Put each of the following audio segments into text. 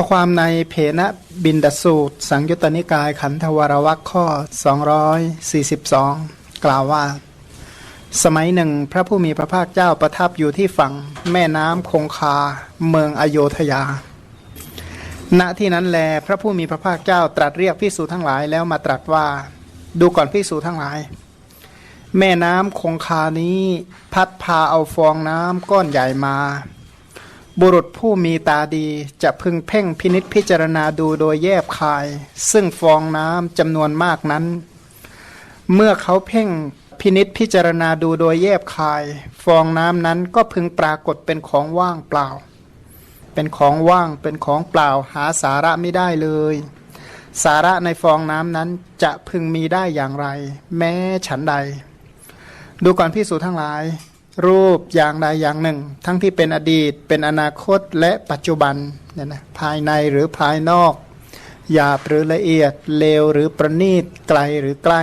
ข้อความในเพนะบินดสูตร สังยุตตนิกายขันธวรวัคข้อ 242 กล่าวว่า สมัยหนึ่งพระผู้มีพระภาคเจ้าประทับอยู่ที่ฝั่งแม่น้ำคงคา เมืองอโยธยา ณที่นั้นแลพระผู้มีพระภาคเจ้าตรัสเรียกพิสูจทั้งหลายแล้วมาตรัสว่า ดูก่อนพิสูจทั้งหลาย แม่น้ำคงคานี้พัดพาเอาฟองน้ำก้อนใหญ่มา บุรุษผู้มีตาดีจะพึงเพ่งพินิษพิจารณาดูโดยแยบคาย ซึ่งฟองน้ำจำนวนมากนั้น เมื่อเขาเพ่งพินิษพิจารณาดูโดยแยบคาย ฟองน้ำนั้นก็พึงปรากฏเป็นของว่างเปล่า เป็นของว่างเป็นของเปล่าหาสาระไม่ได้เลย สาระในฟองน้ำนั้นจะพึงมีได้อย่างไร แม้ฉันใด ดูก่อนพิสูจทั้งหลาย รูปอย่างใดอย่างหนึ่ง ทั้งที่เป็นอดีตเป็นอนาคตและปัจจุบันเนี่ยนะภายในหรือภายนอกหยาบหรือละเอียดเลวหรือประณีตไกลหรือใกล้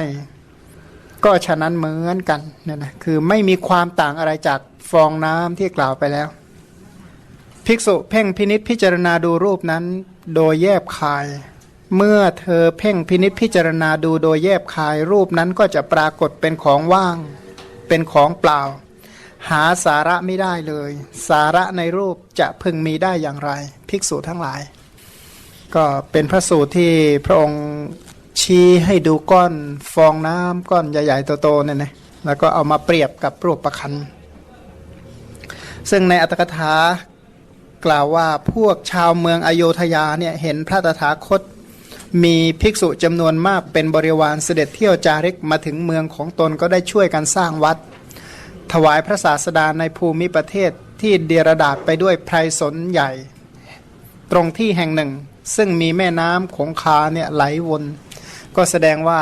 ก็ฉะนั้นเหมือนกันเนี่ยนะคือไม่มีความต่างอะไรจากฟองน้ำที่กล่าวไปแล้ว ภิกษุเพ่งพินิษพิจารณาดูรูปนั้น โดยแยบคาย เมื่อเธอเพ่งพินิษพิจารณาดูโดยแยบคาย รูปนั้นก็จะปรากฏเป็นของว่าง เป็นของเปล่า หาสาระไม่ได้เลย สาระในรูปจะพึงมีได้อย่างไร ภิกษุทั้งหลาย ก็เป็นพระสูตรที่พระองค์ชี้ให้ดูก้อนฟองน้ำก้อนใหญ่ๆโตๆเนี่ยนะแล้วก็เอามาเปรียบกับรูปประคันซึ่งในอัตถกถากล่าวว่าพวกชาวเมืองอโยธยาเนี่ยเห็นพระตถาคตมีภิกษุจำนวนมากเป็นบริวารเสด็จเที่ยวจาริกมาถึงเมืองของตนก็ได้ช่วยกันสร้างวัด ถวายพระศาสดาในภูมิประเทศที่เดียรดาษไปด้วยไพรสนใหญ่ ตรงที่แห่งหนึ่ง ซึ่งมีแม่น้ำคงคาเนี่ยไหลวน ก็แสดงว่า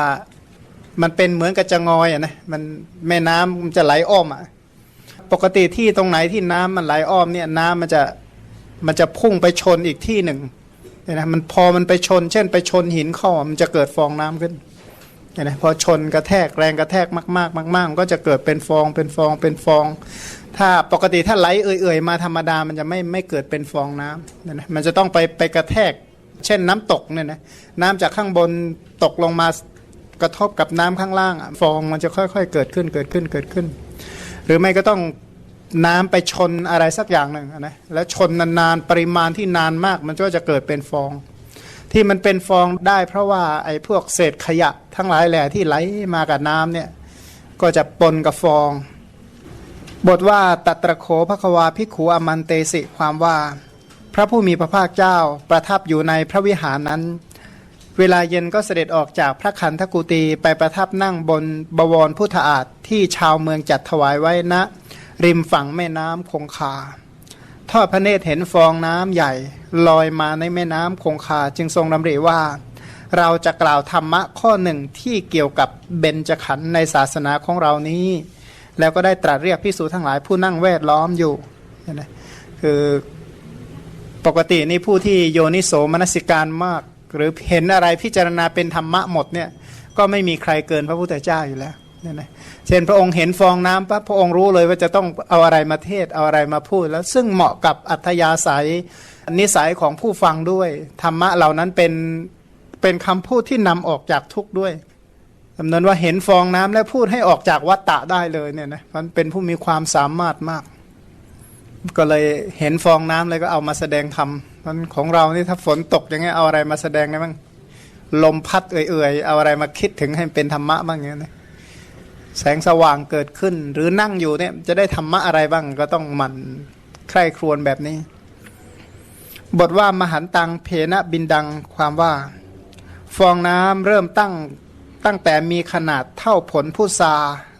มันเป็นเหมือนกับจะงอยอะนะมันแม่น้ำมันจะไหลอ้อมอะปกติที่ตรงไหนที่น้ำมันไหลอ้อมเนี่ยน้ำมันจะมันจะพุ่งไปชนอีกที่หนึ่งเนี่ยนะมันพอมันไปชน เช่น ไปชนหินข้อมันจะเกิดฟองน้ำขึ้น เนี่ยนะพอชนกระแทกแรงกระแทกมากๆมากๆมันก็จะเกิดเป็นฟองเป็นฟองเป็นฟอง ถ้าปกติถ้าไหลเอื่อยๆมาธรรมดามันจะไม่ไม่เกิดเป็นฟองน้ำเนี่ยนะมันจะต้องไปไปกระแทก เช่นน้ำตกเนี่ยนะน้ำจากข้างบนตกลงมากระทบกับน้ำข้างล่างฟองมันจะค่อยๆ เกิดขึ้นเกิดขึ้นเกิดขึ้น หรือไม่ก็ต้องน้ำไปชนอะไรสักอย่างหนึ่งนะแล้วชนนานๆปริมาณที่นานมาก มันก็จะเกิดเป็นฟอง ที่มันเป็นฟองได้ เพราะว่าไอ้พวกเศษขยะทั้งหลายแหล่ที่ไหลมากับน้ำเนี่ยก็จะปนกับฟอง บทว่าตัตระโขภควาพิขูอมันเตสิความว่า พระผู้มีพระภาคเจ้าประทับอยู่ในพระวิหารนั้น เวลาเย็นก็เสด็จออกจากพระคันธกุตีไปประทับนั่งบนบวรพุทธาฏที่ชาวเมืองจัดถวายไว้ณริมฝั่งแม่น้ำคงคา ทอดพระเนตรเห็นฟองน้ำใหญ่ ลอยมาในแม่น้ำคงคาจึงทรงดำริว่า เราจะกล่าวธรรมะข้อหนึ่งที่เกี่ยวกับเบญจขันธ์ในศาสนาของเรานี้ แล้วก็ได้ตรัสเรียกพิสูจทั้งหลายผู้นั่งแวดล้อมอยู่นไหมคือปกตินี่ผู้ที่โยนิโสมนสิการมาก หรือเห็นอะไรพิจารณาเป็นธรรมะหมดเนี่ยก็ไม่มีใครเกินพระพุทธเจ้าอยู่แล้ว เนี่ยนะเช่นพระองค์เห็นฟองน้ำปั๊บพระองค์รู้เลยว่าจะต้องเอาอะไรมาเทศเอาอะไรมาพูด แล้วซึ่งเหมาะกับอัธยาศัยนิสัยของผู้ฟังด้วย ธรรมะเหล่านั้นเป็นเป็นคำพูดที่นำออกจากทุกข์ด้วยจำนวนว่าเห็นฟองน้ำและพูดให้ออกจากวัฏฏะได้เลยเนี่ยนะมันเป็นผู้มีความสามารถมาก ก็เลยเห็นฟองน้ำเลยก็เอามาแสดงธรรมมันของเรานี่ถ้าฝนตกอย่างเงี้ยเอาอะไรมาแสดงได้บ้างลมพัดเอื่อยๆเอาอะไรมาคิดถึงให้เป็นธรรมะบ้างเงี้ยนะ แสงสว่างเกิดขึ้น หรือนั่งอยู่เนี่ยจะได้ธรรมะอะไรบ้างก็ต้องหมันใคร่ครวญแบบนี้ บทว่ามหันตังเพนะบินดังความว่า ฟองน้ำเริ่มตั้งตั้งแต่มีขนาดเท่าผลพุทรา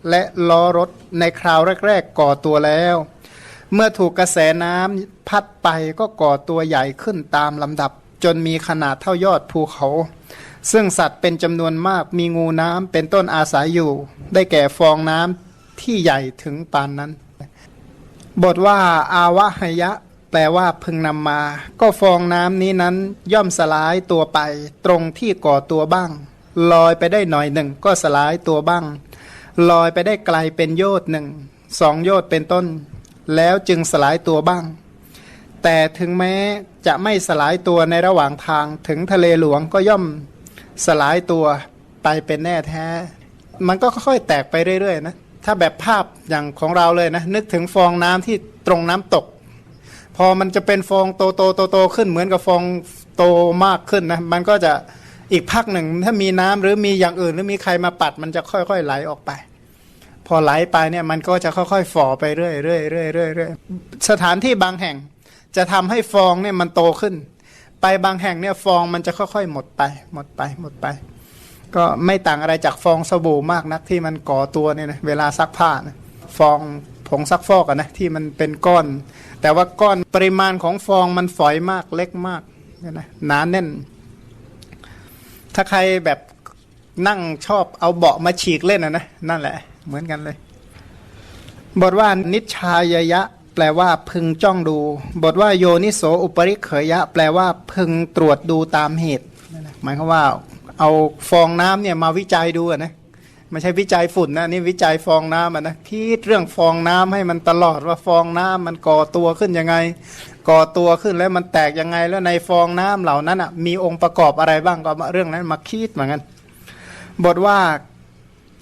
และล้อรถในคราวแรก ๆ ก่อตัวแล้ว เมื่อถูกกระแสน้ำพัดไปก็ก่อตัวใหญ่ขึ้นตามลำดับ จนมีขนาดเท่ายอดภูเขา ซึ่งสัตว์เป็นจำนวนมากมีงูน้ำเป็นต้นอาศัยอยู่ ได้แก่ฟองน้ำที่ใหญ่ถึงปานนั้น บทว่า อาวะหยะ แปลว่าพึงนำมา ก็ฟองน้ำนี้นั้นย่อมสลายตัวไป ตรงที่ก่อตัวบ้าง ลอยไปได้หน่อยหนึ่ง ก็สลายตัวบ้าง ลอยไปได้ไกลเป็นโยชน์หนึ่งสองโยชน์เป็นต้น แล้วจึงสลายตัวบ้าง แต่ถึงแม้จะไม่สลายตัวในระหว่างทางถึงทะเลหลวงก็ย่อม สลายตัวไปเป็นแน่แท้ มันก็ค่อยๆแตกไปเรื่อยๆนะถ้าแบบภาพอย่างของเราเลยนะ นึกถึงฟองน้ำที่ตรงน้ำตก พอมันจะเป็นฟองโตโตโตโตๆขึ้นเหมือนกับฟองโตมากขึ้นนะ มันก็จะอีกพักหนึ่ง ถ้ามีน้ำหรือมีอย่างอื่น หรือมีใครมาปัด มันจะค่อยๆไหลออกไป พอไหลไปเนี่ยมันก็จะค่อยๆฝ่อไปเรื่อยๆเรื่อยๆเรื่อยๆเรื่อยๆสถานที่บางแห่ง จะทำให้ฟองเนี่ยมันโตขึ้น ไปบางแห่งเนี่ยฟองมันจะค่อยๆ หมดไป หมดไปหมดไป ก็ไม่ต่างอะไรจากฟองสบู่มากนักที่มันก่อตัวเนี่ยนะเวลาซักผ้านะฟองผงซักฟอกอะนะที่มันเป็นก้อน แต่ว่าก้อนปริมาณของฟองมันฝอยมากเล็กมากเนี่ยนะหนาแน่น ถ้าใครแบบนั่งชอบเอาเบาะมาฉีกเล่นอะนะนั่นแหละ เหมือนกันเลย บทว่านิชชายยะ แปลว่าพึงจ้องดู บทว่าโยนิโสอุปริเขยะ แปลว่าพึงตรวจดูตามเหตุหมายความว่าเอาฟองน้ำเนี่ยมาวิจัยดูนะไม่ใช่วิจัยฝุ่นนะนี่วิจัยฟองน้ำนะคิดเรื่องฟองน้ำให้มันตลอดว่าฟองน้ำมันก่อตัวขึ้นยังไง ก่อตัวขึ้นแล้วมันแตกยังไงแล้วในฟองน้ำเหล่านั้นอะมีองค์ประกอบอะไรบ้างก็เรื่องนั้นมาคิดเหมือนกันบทว่า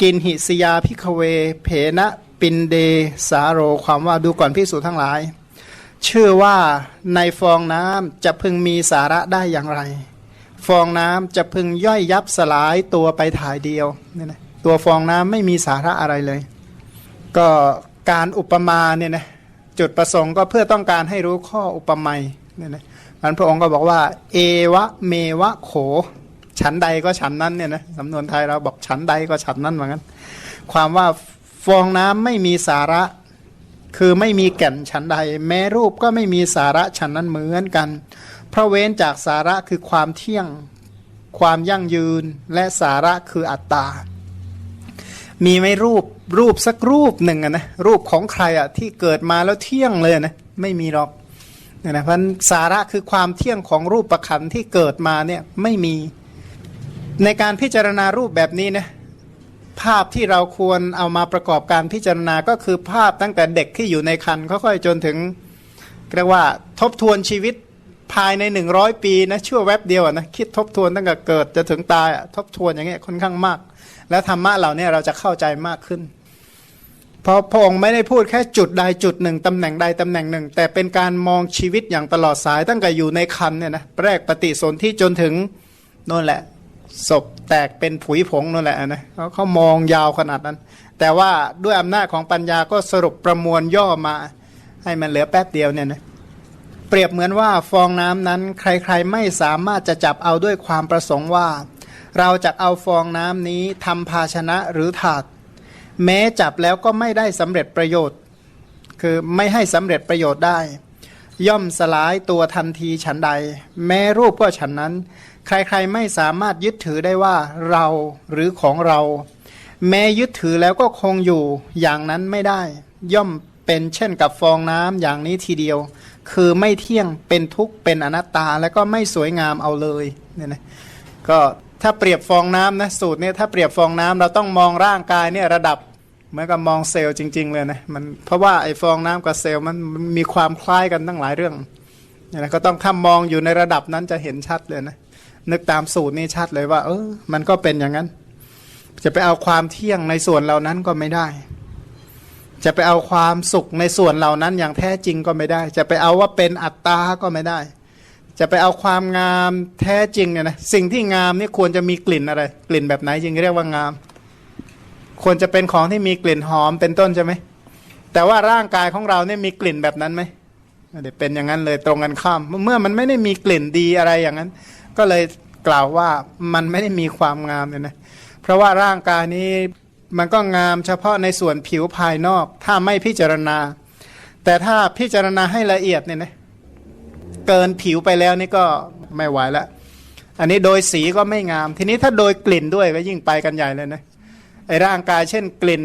กินหิสยาพิกเว เพนะ ปินเดสาโรความว่าดูก่อนพิสูจทั้งหลายเชื่อว่าในฟองน้ำจะพึงมีสาระได้อย่างไร ฟองน้ำจะพึงย่อยยับสลายตัวไปถ่ายเดียวเนี่ยนะตัวฟองน้ำไม่มีสาระอะไรเลย ก็การอุปมาเนี่ยนะจุดประสงค์ก็เพื่อต้องการให้รู้ข้ออุปมยเนี่ยนะมันพระองค์ก็บอกว่า เอวะเมวะโข ฉันใดก็ฉันนั้นเนี่ยนะสำนวนไทยเราบอกฉันใดก็ฉันนั้นเหมือนกันความว่า ฟองน้ำไม่มีสาระ คือไม่มีแก่นฉันใด แม้รูปก็ไม่มีสาระฉันนั้นเหมือนกันเพราะเว้นจากสาระคือความเที่ยง ความยั่งยืนและสาระคืออัตตา มีไหมรูปรูปสักรูปหนึ่งอะนะรูปของใครอะที่เกิดมาแล้วเที่ยงเลยนะไม่มีหรอกเนี่ยนะเพราะสาระคือความเที่ยงของรูปประคันที่เกิดมาเนี่ยไม่มีในการพิจารณารูปแบบนี้นะ ภาพที่เราควรเอามาประกอบการพิจารณาก็คือภาพตั้งแต่เด็กที่อยู่ในคันค่อยๆจนถึงเรียกว่าทบทวนชีวิตภายในหนึ่งร้อยปีนะชั่วแวบเดียวนะคิดทบทวนตั้งแต่เกิดจะถึงตายทบทวนอย่างเงี้ยค่อนข้างมาก แล้วธรรมะเหล่านี้เราจะเข้าใจมากขึ้นเพราะพระองค์ไม่ได้พูดแค่จุดใดจุดหนึ่งตำแหน่งใดตำแหน่งหนึ่ง แต่เป็นการมองชีวิตอย่างตลอดสายตั้งแต่อยู่ในคันเนี่ยนะแรกปฏิสนธิจนถึงโน่นแหละ ศพแตกเป็นผุยผงนั่นแหละนะเขาเขามองยาวขนาดนั้น แต่ว่าด้วยอำนาจของปัญญาก็สรุปประมวลย่อมา ให้มันเหลือแป๊บเดียวเนี่ยนะเปรียบเหมือนว่าฟองน้ำนั้น ใครๆไม่สามารถจะจับเอาด้วยความประสงค์ว่า เราจะเอาฟองน้ำนี้ทำภาชนะหรือถาด แม้จับแล้วก็ไม่ได้สำเร็จประโยชน์ คือไม่ให้สำเร็จประโยชน์ได้ ย่อมสลายตัวทันทีฉันใด แม้รูปก็ฉันนั้น ใครๆไม่สามารถยึดถือได้ว่าเราหรือของเรา แม้ยึดถือแล้วก็คงอยู่อย่างนั้นไม่ได้ ย่อมเป็นเช่นกับฟองน้ำอย่างนี้ทีเดียว คือไม่เที่ยงเป็นทุกข์เป็นอนัตตาแล้วก็ไม่สวยงามเอาเลยเนี่ยนะก็ถ้าเปรียบฟองน้ำนะสูตรเนี่ยถ้าเปรียบฟองน้ำเราต้องมองร่างกายเนี่ยระดับเหมือนกับมองเซลล์จริง ๆ เลยนะมันเพราะว่าไอ้ฟองน้ำกับเซลล์มันมีความคล้ายกันตั้งหลายเรื่องเนี่ยนะก็ต้องถ้ามองอยู่ในระดับนั้นจะเห็นชัดเลยนะ นึกตามสูตรนี่ชัดเลยว่า เออ มันก็เป็นอย่างนั้น จะไปเอาความเที่ยงในส่วนเหล่านั้นก็ไม่ได้ จะไปเอาความสุขในส่วนเหล่านั้นอย่างแท้จริงก็ไม่ได้ จะไปเอาว่าเป็นอัตตาก็ไม่ได้ จะไปเอาความงามแท้จริงเนี่ยนะสิ่งที่งามนี่ควรจะมีกลิ่นอะไร กลิ่นแบบไหนจึงเรียกว่างาม ควรจะเป็นของที่มีกลิ่นหอมเป็นต้นใช่ไหมแต่ว่าร่างกายของเราเนี่ยมีกลิ่นแบบนั้นไหมไม่ได้เป็นอย่างนั้นเลยตรงกันข้าม เมื่อมันไม่ได้มีกลิ่นดีอะไรอย่างนั้น ก็เลยกล่าวว่ามันไม่ได้มีความงามเนี่ยนะ เพราะว่าร่างกายนี้มันก็งามเฉพาะในส่วนผิวภายนอก ถ้าไม่พิจารณา แต่ถ้าพิจารณาให้ละเอียดเนี่ยนะเกินผิวไปแล้วนี่ก็ไม่ไหวล้วอันนี้โดยสีก็ไม่งาม ทีนี้ถ้าโดยกลิ่นด้วยก็ยิ่งไปกันใหญ่เลยนะไอ้ร่างกายเช่นกลิ่น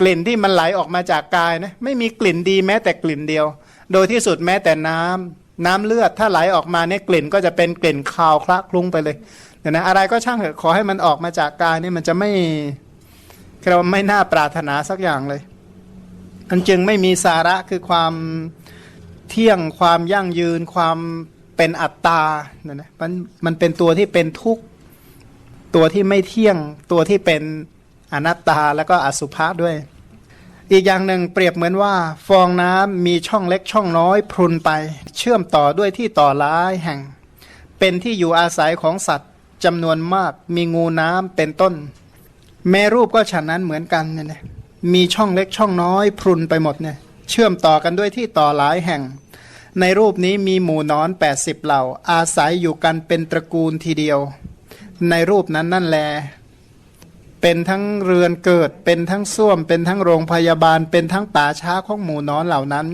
กลิ่นที่มันไหลออกมาจากกายนะไม่มีกลิ่นดีแม้แต่กลิ่นเดียว โดยที่สุดแม้แต่น้ำ น้ำเลือดถ้าไหลออกมาเนี่ยกลิ่นก็จะเป็นกลิ่นคาวคละคลุ้งไปเลยเดี๋ยนะอะไรก็ช่างเถอะขอให้มันออกมาจากกายนี่มันจะไม่เราไม่น่าปรารถนาสักอย่างเลยมันจึงไม่มีสาระคือความเที่ยงความยั่งยืนความเป็นอัตตาเนี่ยนะมันมันเป็นตัวที่เป็นทุกข์ตัวที่ไม่เที่ยงตัวที่เป็นอนัตตาแล้วก็อสุภะด้วย อีกอย่างหนึ่งเปรียบเหมือนว่า ฟองน้ำมีช่องเล็กช่องน้อยพรุนไป เชื่อมต่อด้วยที่ต่อหลายแห่ง เป็นที่อยู่อาศัยของสัตว์จำนวนมากมีงูน้ำเป็นต้น แม่รูปก็ฉันนั้นเหมือนกันเนี่ยนะมีช่องเล็กช่องน้อยพรุนไปหมดเนี่ยเชื่อมต่อกันด้วยที่ต่อหลายแห่ง ในรูปนี้มีหมู่นอน 80 เหล่า อาศัยอยู่กันเป็นตระกูลทีเดียว ในรูปนั้นนั่นแล เป็นทั้งเรือนเกิด เป็นทั้งส้วม เป็นทั้งโรงพยาบาล เป็นทั้งป่าช้าของหมู่นอนเหล่านั้น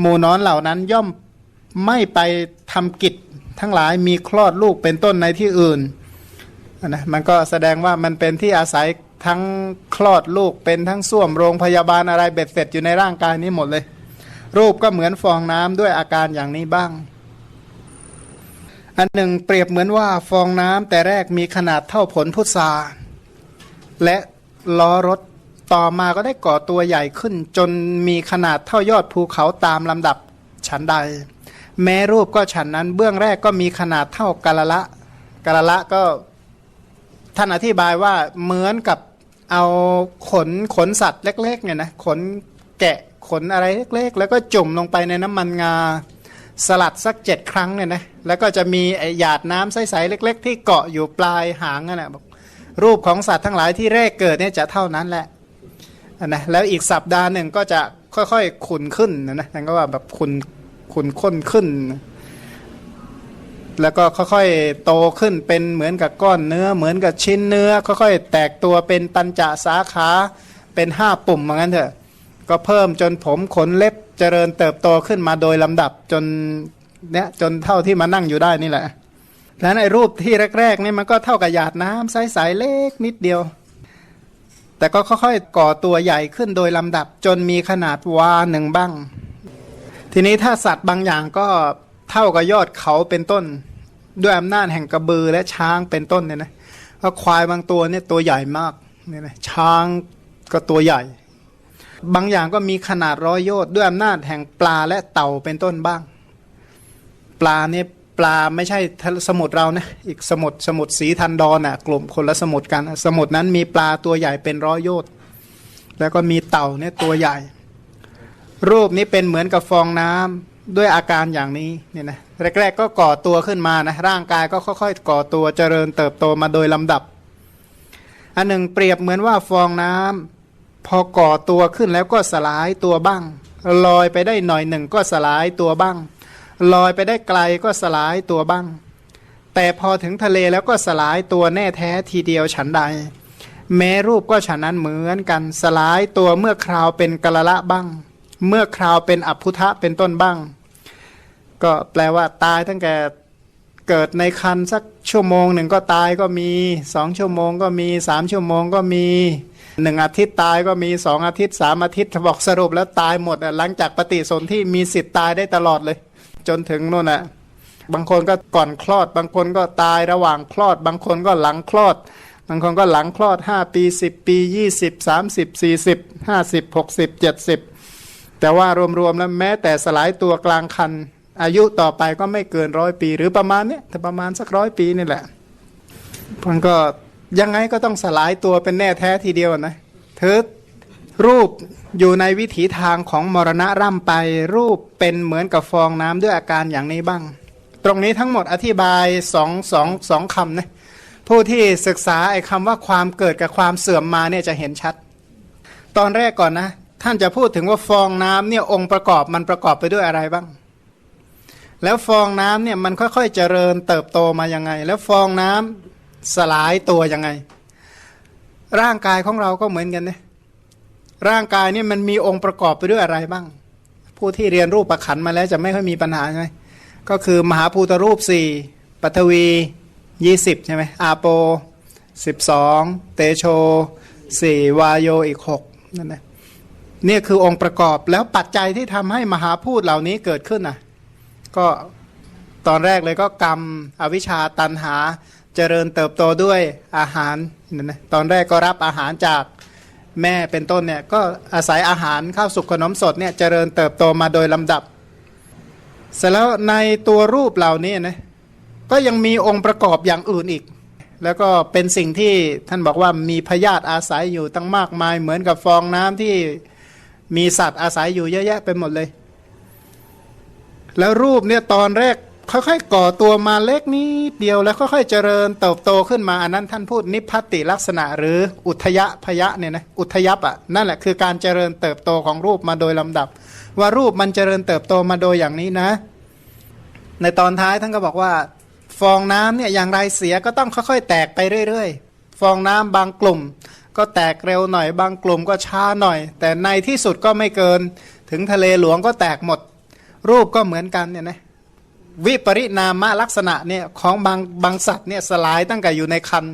หมู่นอนเหล่านั้นย่อมไม่ไปทำกิจทั้งหลายมีคลอดลูกเป็นต้นในที่อื่นนะมันก็แสดงว่ามันเป็นที่อาศัยทั้งคลอดลูกเป็นทั้งส้วมโรงพยาบาลอะไรเบ็ดเสร็จอยู่ในร่างกายนี้หมดเลย รูปก็เหมือนฟองน้ำด้วยอาการอย่างนี้บ้าง อันหนึ่งเปรียบเหมือนว่าฟองน้ำแต่แรกมีขนาดเท่าผลพุทรา และล้อรถต่อมาก็ได้ก่อตัวใหญ่ขึ้น จนมีขนาดเท่ายอดภูเขาตามลำดับฉันใด แม้รูปก็ฉันนั้นเบื้องแรกก็มีขนาดเท่ากาละละกาละละก็ท่านอธิบายว่าเหมือนกับเอาขนขนสัตว์เล็กๆเนี่ยนะขนแกะขนอะไรเล็กๆ แล้วก็จุ่มลงไปในน้ำมันงา สลัดสักเจ็ดครั้งเนี่ยนะแล้วก็จะมีไอหยาดน้ำใสๆเล็ก ๆ ที่เกาะอยู่ปลายหางนั่นแหละบอก รูปของสัตว์ทั้งหลายที่แรกเกิดเนี่ยจะเท่านั้นแหละนะแล้วอีกสัปดาห์หนึ่งก็จะค่อยๆขุนขึ้นนะนั่นก็ว่าแบบขุนขุนข้นขึ้น แล้วก็ค่อยๆโตขึ้นเป็นเหมือนกับก้อนเนื้อ เหมือนกับชิ้นเนื้อ ค่อยๆแตกตัวเป็นปัญจสาขาเป็นห้าปุ่มเหมือนกันเถอะ ก็เพิ่มจนผมขนเล็บเจริญเติบโตขึ้นมาโดยลำดับจนเนี่ยจนเท่าที่มานั่งอยู่ได้นี่แหละ แล้วในรูปที่แรกๆนี่มันก็เท่ากับหยาดน้ำใสๆเล็กนิดเดียว แต่ก็ค่อยๆก่อตัวใหญ่ขึ้นโดยลำดับจนมีขนาดวาหนึ่งบ้าง ทีนี้ถ้าสัตว์บางอย่างก็เท่ากับยอดเขาเป็นต้น ด้วยอำนาจแห่งกระบือและช้างเป็นต้นเนี่ยนะเพราะควายบางตัวเนี่ยตัวใหญ่มากเนี่ยนะช้างก็ตัวใหญ่ บางอย่างก็มีขนาดร้อยโยชน์ด้วยอำนาจแห่งปลาและเต่าเป็นต้นบ้าง ปลาเนี่ย ปลาไม่ใช่สมุทรเรานะอีกสมุทรสมุทรสีทันดอนอะ กลุ่มคนละสมุทรกัน สมุทรนั้นมีปลาตัวใหญ่เป็นร้อยโยชน์แล้วก็มีเต่าเนี่ยตัวใหญ่ รูปนี้เป็นเหมือนกับฟองน้ำด้วยอาการอย่างนี้เนี่ยนะแรก ๆ ก็ก่อตัวขึ้นมานะร่างกายก็ค่อย ๆ ก่อตัวเจริญเติบโตมาโดยลำดับ อันหนึ่งเปรียบเหมือนว่าฟองน้ำพอก่อตัวขึ้นแล้วก็สลายตัวบ้างลอยไปได้หน่อยหนึ่งก็สลายตัวบ้าง ลอยไปได้ไกลก็สลายตัวบ้าง แต่พอถึงทะเลแล้วก็สลายตัวแน่แท้ทีเดียวฉันใด แม้รูปก็ฉันนั้นเหมือนกันสลายตัวเมื่อคราวเป็นกละละบ้าง เมื่อคราวเป็นอภุทะเป็นต้นบ้าง ก็แปลว่าตายตั้งแต่เกิดในคันสักชั่วโมงหนึ่งก็ตายก็มีสองชั่วโมงก็มีสามชั่วโมงก็มีหนึ่งอาทิตย์ตายก็มีสองอาทิตย์สามอาทิตย์บอกสรุปแล้วตายหมดหลังจากปฏิสนธิมีสิทธิ์ตายได้ตลอดเลย จนถึงนู่นน่ะบางคนก็ก่อนคลอด บางคนก็ตายระหว่างคลอด บางคนก็หลังคลอด บางคนก็หลังคลอดห้าปีสิบปียี่สิบสามสิบสี่สิบห้าสิบหกสิบเจ็ดสิบแต่ว่ารวมๆแล้วแม้แต่สลายตัวกลางคัน อายุต่อไปก็ไม่เกินร้อยปี หรือประมาณเนี้ยแต่ประมาณสักร้อยปีนี่แหละมันก็ยังไงก็ต้องสลายตัวเป็นแน่แท้ทีเดียวนะเธอ รูปอยู่ในวิถีทางของมรณะร่ำไป รูปเป็นเหมือนกับฟองน้ำด้วยอาการอย่างนี้บ้าง ตรงนี้ทั้งหมดอธิบายสองสองสองคำนะผู้ที่ศึกษาไอ้คำว่าความเกิดกับความเสื่อมมาเนี่ยจะเห็นชัด ตอนแรกก่อนนะ ท่านจะพูดถึงว่าฟองน้ำเนี่ยองค์ประกอบมันประกอบไปด้วยอะไรบ้าง แล้วฟองน้ำเนี่ยมันค่อยๆเจริญเติบโตมายังไง แล้วฟองน้ำสลายตัวยังไง ร่างกายของเราก็เหมือนกันนะ ร่างกายเนี่ยมันมีองค์ประกอบไปด้วยอะไรบ้าง ผู้ที่เรียนรูปประขันมาแล้วจะไม่ค่อยมีปัญหาใช่ไหมก็คือมหาภูตรูปสี่ปัทวียี่สิบใช่ไหมอาโปสิบสองเตโชสี่วายโยอีกหกนั่นนะนี่คือองค์ประกอบแล้วปัจจัยที่ทำให้มหาพูดเหล่านี้เกิดขึ้นน่ะ ก็ตอนแรกเลยก็กรรมอวิชชาตันหาเจริญเติบโตด้วยอาหารนั่นนะตอนแรกก็รับอาหารจาก แม่เป็นต้นเนี่ยก็อาศัยอาหารข้าวสุกขนมสดเนี่ยเจริญเติบโตมาโดยลำดับ เสร็จแล้วในตัวรูปเหล่านี้นะก็ยังมีองค์ประกอบอย่างอื่นอีก แล้วก็เป็นสิ่งที่ท่านบอกว่ามีพยาธิอาศัยอยู่ตั้งมากมายเหมือนกับฟองน้ำที่มีสัตว์อาศัยอยู่เยอะแยะไปหมดเลย แล้วรูปเนี่ยตอนแรก ค่อยๆก่อตัวมาเล็กนิดเดียวแล้วค่อยๆเจริญเติบโตขึ้นมาอันนั้นท่านพูดนิพพติลักษณะ หรืออุทยพยะเนี่ยนะอุทยับอะนั่นแหละคือการเจริญเติบโตของรูปมาโดยลำดับ ว่ารูปมันเจริญเติบโตมาโดยอย่างนี้นะ ในตอนท้ายท่านก็บอกว่า ฟองน้ำเนี่ยอย่างไรเสียก็ต้องค่อยๆ แตกไปเรื่อยๆ ฟองน้ำบางกลุ่ม ก็แตกเร็วหน่อยบางกลุ่มก็ช้าหน่อย แต่ในที่สุดก็ไม่เกิน ถึงทะเลหลวงก็แตกหมด รูปก็เหมือนกันเนี่ยนะ วิปริณามลักษณะเนี่ยของบางบางสัตว์เนี่ยสลายตั้งแต่อยู่ในคัน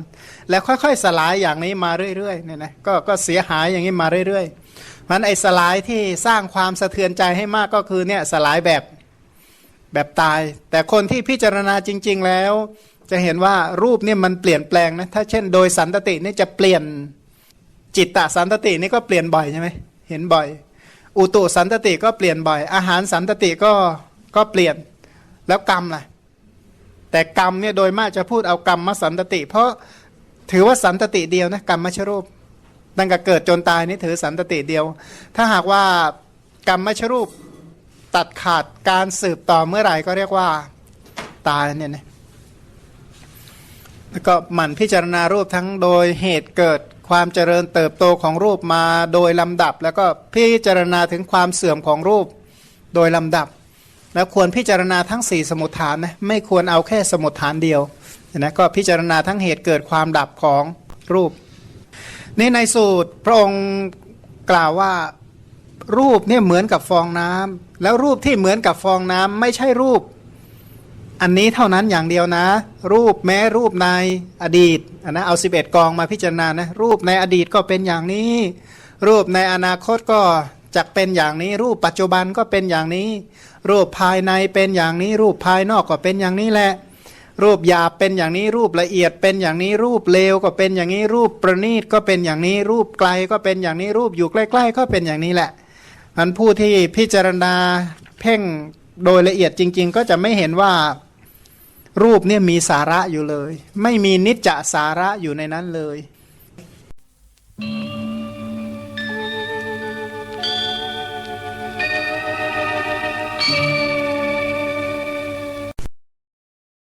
แล้วค่อยๆ สลายอย่างนี้มาเรื่อยๆเนี่ยนะก็ก็เสียหายอย่างนี้มาเรื่อยๆมันไอ้สลายที่สร้างความสะเทือนใจให้มากก็คือเนี่ยสลายแบบแบบตาย แต่คนที่พิจารณาจริง ๆแล้ว จะเห็นว่ารูปเนี่ยมันเปลี่ยนแปลงนะถ้าเช่นโดยสันตตินี่จะเปลี่ยนจิตตสันตตินี่ก็เปลี่ยนบ่อยใช่ไหมเห็นบ่อย อุตุสันตติก็เปลี่ยนบ่อย อาหารสันตติก็ก็เปลี่ยน แล้วกรรมล่ะ แต่กรรมเนี่ยโดยมากจะพูดเอากรรมมาสันตติ เพราะถือว่าสันตติเดียวนะกรรมมชรูปตั้งแต่เกิดจนตายนี่ถือสันตติเดียว ถ้าหากว่ากรรมมชรูปตัดขาดการสืบต่อเมื่อไหร่ก็เรียกว่าตายเนี่ยนะแล้วก็หมั่นพิจารณารูปทั้งโดยเหตุเกิดความเจริญเติบโตของรูปมาโดยลำดับ แล้วก็พิจารณาถึงความเสื่อมของรูปโดยลำดับ แล้วควรพิจารณาทั้ง 4 สมุทฐานนะไม่ควรเอาแค่สมุทฐานเดียวนะก็พิจารณาทั้งเหตุเกิดความดับของรูป นี่ในสูตรพระองค์กล่าวว่ารูปเนี่ยเหมือนกับฟองน้ำแล้วรูปที่เหมือนกับฟองน้ำไม่ใช่รูป อันนี้เท่านั้นอย่างเดียวนะ รูปแม้รูปในอดีตอันนะเอา11กองมาพิจารณานะรูปในอดีตก็เป็นอย่างนี้ รูปในอนาคตก็ จะเป็นอย่างนี้ รูปปัจจุบันก็เป็นอย่างนี้ รูปภายในเป็นอย่างนี้ รูปภายนอกก็เป็นอย่างนี้แหละ รูปหยาบเป็นอย่างนี้ รูปละเอียดเป็นอย่างนี้ รูปเลวก็เป็นอย่างนี้ รูปประณีตก็เป็นอย่างนี้ รูปไกลก็เป็นอย่างนี้ รูปอยู่ใกล้ๆ ก็เป็นอย่างนี้แหละมันผู้ที่พิจารณาเพ่งโดยละเอียดจริง ๆ ก็จะไม่เห็นว่ารูปเนี่ยมีสาระอยู่เลย ไม่มีนิจจสาระอยู่ในนั้นเลย